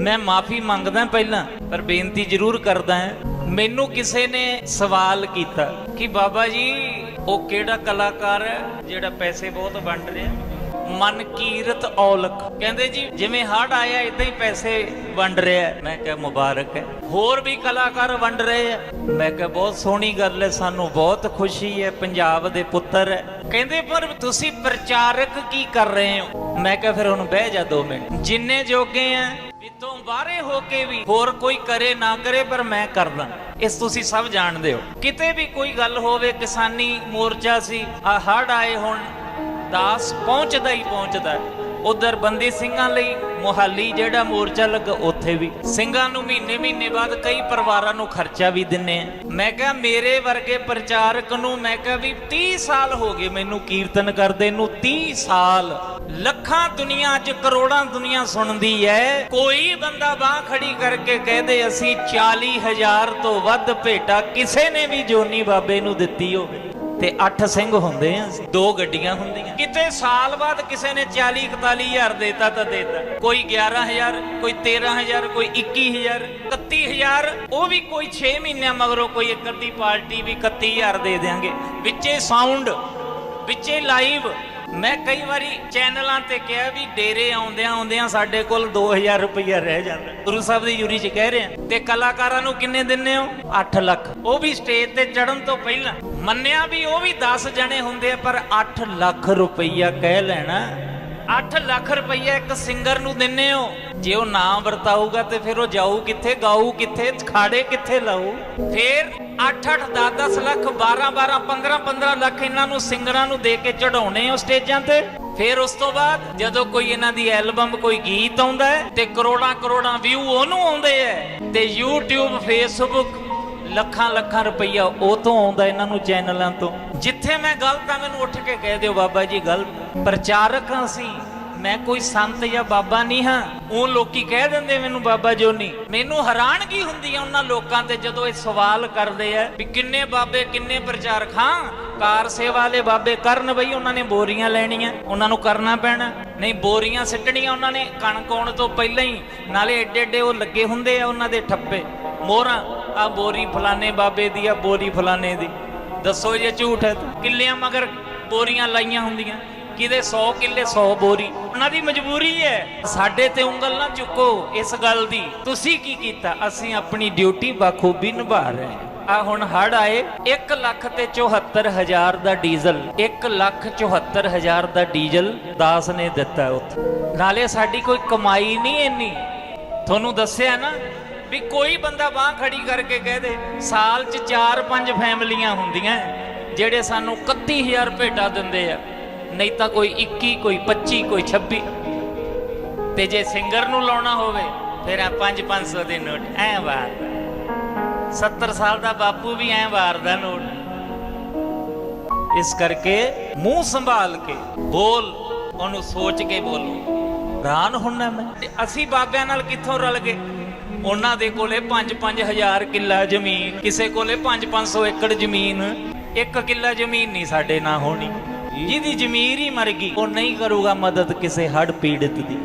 ਮੈਂ ਮਾਫੀ ਮੰਗਦਾ ਪਹਿਲਾਂ, ਪਰ ਬੇਨਤੀ ਜ਼ਰੂਰ ਕਰਦਾ ਹਾਂ, ਮੈਨੂੰ ਕਿਸੇ ਨੇ ਸਵਾਲ ਕੀਤਾ ਕਿ ਬਾਬਾ ਜੀ, ਉਹ ਕਿਹੜਾ ਕਲਾਕਾਰ ਹੈ ਜਿਹੜਾ ਪੈਸੇ ਬਹੁਤ ਵੰਡ ਰਿਹਾ? ਮਨ ਕੀਰਤ ਔਲਖ। ਕਹਿੰਦੇ ਜੀ, ਜਿਵੇਂ ਹੜ ਆਇਆ ਇਦਾਂ ਹੀ ਪੈਸੇ ਵੰਡ ਰਿਹਾ ਮੈਂ ਕਿਹਾ, ਮੁਬਾਰਕ ਹੈ। ਹੋਰ ਵੀ ਕਲਾਕਾਰ ਵੰਡ ਰਹੇ ਆ ਮੈਂ ਕਿਹਾ, ਬਹੁਤ ਸੋਹਣੀ ਗੱਲ ਹੈ, ਸਾਨੂੰ ਬਹੁਤ ਖੁਸ਼ੀ ਹੈ, ਪੰਜਾਬ ਦੇ ਪੁੱਤਰ ਹੈ। ਕਹਿੰਦੇ, ਪਰ ਤੁਸੀਂ ਪ੍ਰਚਾਰਕ ਕੀ ਕਰ ਰਹੇ ਹੋ? ਮੈਂ ਕਿਹਾ, ਫਿਰ ਹੁਣ ਬਹਿ ਜਾ 2 ਮਿੰਟ। ਜਿੰਨੇ ਜੋਗੇ ਆ ਵਿੱਤੋਂ ਬਾਹਰੇ ਹੋ ਕੇ ਵੀ ਹੋਰ ਕੋਈ ਕਰੇ ਨਾ ਕਰੇ, ਪਰ ਮੈਂ ਕਰਦਾ। ਇਸ ਤੁਸੀਂ ਸਭ ਜਾਣਦੇ ਹੋ। ਕਿਤੇ ਵੀ ਕੋਈ ਗੱਲ ਹੋਵੇ, ਕਿਸਾਨੀ ਮੋਰਚਾ ਸੀ ਆ ਹੜ ਆਏ ਹੁਣ ਦਾਸ ਪਹੁੰਚਦਾ ਹੀ ਪਹੁੰਚਦਾ ਉਧਰ ਬੰਦੀ ਸਿੰਘਾਂ ਲਈ ਮੁਹਾਲੀ ਜਿਹੜਾ ਮੋਰਚਾ ਲੱਗਾ, ਉੱਥੇ ਵੀ। ਸਿੰਘਾਂ ਨੂੰ ਮਹੀਨੇ ਮਹੀਨੇ ਬਾਅਦ ਕਈ ਪਰਿਵਾਰਾਂ ਨੂੰ ਖਰਚਾ ਵੀ ਦਿੰਨੇ ਆ ਮੈਂ ਕਿਹਾ, ਮੇਰੇ ਵਰਗੇ ਪ੍ਰਚਾਰਕ ਨੂੰ ਮੈਂ ਕਿਹਾ ਵੀ 30 ਸਾਲ ਹੋ ਗਏ ਮੈਨੂੰ ਕੀਰਤਨ ਕਰਦੇ ਨੂੰ 30 ਸਾਲ। ਲੱਖਾਂ ਦੁਨੀਆ ਚ ਕਰੋੜਾਂ ਦੁਨੀਆ ਸੁਣਦੀ ਹੈ ਕੋਈ ਬੰਦਾ ਬਾਹ ਖੜੀ ਕਰਕੇ ਕਹਦੇ ਅਸੀਂ 40000 ਤੋਂ ਵੱਧ ਭੇਟਾ ਕਿਸੇ ਨੇ ਵੀ ਜੋਨੀ ਬਾਬੇ ਨੂੰ ਦਿੱਤੀ ਹੋਵੇ। ਤੇ 8 ਸਿੰਘ ਹੁੰਦੇ ਆ ਦੋ ਗੱਡੀਆਂ ਹੁੰਦੀਆਂ। ਕਿਤੇ ਸਾਲ ਬਾਅਦ ਕਿਸੇ ਨੇ 40 41000 ਦੇਤਾ ਤਾਂ ਦੇਤਾ। ਕੋਈ 11000 ਕੋਈ 13000 ਕੋਈ 21000 31000 ਉਹ ਵੀ ਕੋਈ 6 ਮਹੀਨਿਆਂ ਮਗਰੋਂ ਕੋਈ ਇੱਕ ਅੱਧੀ ਪਾਰਟੀ ਵੀ 31000 ਦੇ ਦੇਾਂਗੇ ਵਿੱਚੇ ਸਾਊਂਡ ਵਿੱਚੇ ਲਾਈਵ ਮੈਂ ਕਈ ਵਾਰੀ ਚੈਨਲਾਂ ਤੇ ਕਿਹਾ ਵੀ ਡੇਰੇ ਆਉਂਦਿਆਂ ਆਉਂਦਿਆਂ ਸਾਡੇ ਕੋਲ 2000 ਰੁਪਈਆ ਰਹਿ ਜਾਂਦਾ। ਗੁਰੂ ਸਾਹਿਬ ਦੀ ਯੂਰੀ ਚ ਕਹਿ ਰਹੇ। ਆ ਤੇ ਕਲਾਕਾਰਾਂ ਨੂੰ ਕਿੰਨੇ ਦਿੰਨੇ ਹੋ? 8 ਲੱਖ। ਉਹ ਵੀ ਸਟੇਜ ਤੇ ਚੜਨ ਤੋਂ ਪਹਿਲਾਂ। ਮੰਨਿਆ ਵੀ ਉਹ ਵੀ 10 ਜਣੇ ਹੁੰਦੇ ਆ, ਪਰ 8 ਲੱਖ ਰੁਪਈਆ ਕਹਿ ਲੈਣਾ। 8 ਲੱਖ ਰੁਪਈਆ ਇੱਕ ਸਿੰਗਰ ਨੂੰ ਦਿੰਨੇ ਹੋ। ਜੇ ਉਹ ਨਾ ਵਰਤਾਊਗਾ ਤੇ ਫਿਰ ਉਹ ਜਾਊ ਕਿੱਥੇ, ਗਾਊ ਕਿੱਥੇ, ਖਾੜੇ ਕਿੱਥੇ ਲਾਊ? ਫਿਰ 8 8 10 10 ਲੱਖ 12 12 15 15 ਲੱਖ ਇਹਨਾਂ ਨੂੰ ਸਿੰਗਰਾਂ ਨੂੰ ਦੇ ਕੇ ਚੜਾਉਣੇ ਹੋ ਸਟੇਜਾਂ ਤੇ। ਫਿਰ ਉਸ ਤੋਂ ਬਾਅਦ ਜਦੋਂ ਕੋਈ ਇਹਨਾਂ ਦੀ ਐਲਬਮ, ਕੋਈ ਗੀਤ ਆਉਂਦਾ ਤੇ ਕਰੋੜਾਂ ਕਰੋੜਾਂ ਵਿਊ ਉਹਨੂੰ ਆਉਂਦੇ ਐ ਤੇ YouTube, Facebook ਲੱਖਾਂ ਲੱਖਾਂ ਰੁਪਈਆ ਉਹ ਤੋਂ ਆਉਂਦਾ ਇਹਨਾਂ ਨੂੰ ਚੈਨਲਾਂ ਤੋਂ। ਜਿੱਥੇ ਮੈਂ ਗਲਤ ਆ ਮੈਨੂੰ ਉੱਠ ਕੇ ਕਹਿ ਦਿਓ ਬਾਬਾ ਜੀ ਗਲਤ ਪ੍ਰਚਾਰਕ ਹਾਂ ਅਸੀਂ। ਮੈਂ ਕੋਈ ਸੰਤ ਜਾਂ ਬਾਬਾ ਨਹੀਂ ਹਾਂ। ਉਹ ਲੋਕੀ ਕਹਿ ਦਿੰਦੇ ਮੈਨੂੰ ਬਾਬਾ ਜੋਨੀ। ਮੈਨੂੰ ਹੈਰਾਨਗੀ ਹੁੰਦੀ ਆ ਉਹਨਾਂ ਲੋਕਾਂ ਤੇ ਜਦੋਂ ਇਹ ਸਵਾਲ ਕਰਦੇ ਆ ਵੀ ਕਿੰਨੇ ਬਾਬੇ, ਕਿੰਨੇ ਪ੍ਰਚਾਰਕ? ਹਾਂ, ਕਾਰ ਸੇਵਾ ਵਾਲੇ ਬਾਬੇ ਕਰਨ ਬਈ ਉਹਨਾਂ ਨੇ ਬੋਰੀਆਂ ਲੈਣੀਆਂ। ਉਹਨਾਂ ਨੂੰ ਕਰਨਾ ਪੈਣਾ। ਨਹੀਂ, ਬੋਰੀਆਂ ਸਿੱਟਣੀਆਂ ਉਹਨਾਂ ਨੇ। ਕਣਕ ਆਉਣ ਤੋਂ ਪਹਿਲਾਂ ਹੀ। ਨਾਲੇ ਏਡੇ ਏਡੇ ਉਹ ਲੱਗੇ ਹੁੰਦੇ ਆ ਉਹਨਾਂ ਦੇ ਠੱਪੇ। ਮੋਹਰਾਂ ਆ ਬੋਰੀ ਫਲਾਣੇ ਬਾਬੇ ਦੀ, ਆ ਬੋਰੀ ਫਲਾਣੇ ਦੀ। ਦੱਸੋ ਜੇ ਝੂਠ ਹੈ ਕਿੱਲਿਆਂ ਮਗਰ ਬੋਰੀਆਂ ਲਾਈਆਂ ਹੁੰਦੀਆਂ। ਕਿਤੇ 100 ਕਿੱਲੇ 100 ਬੋਰੀ। ਉਹਨਾਂ ਦੀ ਮਜਬੂਰੀ ਹੈ। ਸਾਡੇ ਤੇ ਉਂਗਲ ਨਾ ਚੁੱਕੋ ਇਸ ਗੱਲ ਦੀ। ਤੁਸੀਂ ਕੀ ਕੀਤਾ? ਅਸੀਂ ਆਪਣੀ ਡਿਊਟੀ ਬਾਖੂਬੀ ਨਿਭਾ ਰਹੇ ਹਾਂ। ਆ ਹੁਣ ਹੜ ਆਏ। 1 ਲੱਖ ਤੇ 74 ਹਜ਼ਾਰ ਦਾ ਡੀਜ਼ਲ। 1 ਲੱਖ 74 ਹਜ਼ਾਰ ਦਾ ਡੀਜ਼ਲ ਦਾਸ ਨੇ ਦਿੱਤਾ ਉੱਥੇ। ਨਾਲੇ ਸਾਡੀ ਕੋਈ ਕਮਾਈ ਨਹੀਂ ਇੰਨੀ। ਤੁਹਾਨੂੰ ਦੱਸਿਆ ਨਾ ਵੀ ਕੋਈ ਬੰਦਾ ਬਾਹ ਖੜੀ ਕਰਕੇ ਕਹਿ ਦੇ, ਸਾਲ 'ਚ 4-5 ਫੈਮਲੀਆਂ ਹੁੰਦੀਆਂ, ਜਿਹੜੇ ਸਾਨੂੰ 31000 ਭੇਟਾ ਦਿੰਦੇ ਆ। ਨਹੀਂ ਤਾਂ ਕੋਈ 21 ਕੋਈ 25 ਕੋਈ 26 ਤੇ ਜੇ ਸਿੰਗਰ ਨੂੰ ਲਾਉਣਾ ਹੋਵੇ, ਫਿਰ ਆ 5-500 ਦੇ ਨੋਟ, ਐ ਵਾਰ 70 ਸਾਲ ਦਾ ਬਾਪੂ ਵੀ ਐ ਵਾਰਦਾ ਨੋਟ। ਇਸ ਕਰਕੇ ਮੂੰਹ ਸੰਭਾਲ ਕੇ ਬੋਲ, ਉਹਨੂੰ ਸੋਚ ਕੇ ਬੋਲੋ। ਹੈਰਾਨ ਹੁੰਨਾ ਮੈਂ। ਤੇ ਅਸੀਂ ਬਾਬਿਆਂ ਨਾਲ ਕਿੱਥੋਂ ਰਲ ਗਏ? ਉਹਨਾਂ ਦੇ ਕੋਲੇ 5-5 ਹਜ਼ਾਰ ਕਿੱਲਾ ਜ਼ਮੀਨ, ਕਿਸੇ ਕੋਲੇ 5-500 ਏਕੜ ਜ਼ਮੀਨ, ਇੱਕ ਕਿੱਲਾ ਜ਼ਮੀਨ ਨਹੀਂ ਸਾਡੇ ਨਾਲ ਹੋਣੀ। ਜਿਹਦੀ ਜ਼ਮੀਰ ਹੀ ਮਰ ਗਈ, ਉਹ ਨਹੀਂ ਕਰੂਗਾ ਮਦਦ ਕਿਸੇ ਹੜ ਪੀੜਤ ਦੀ।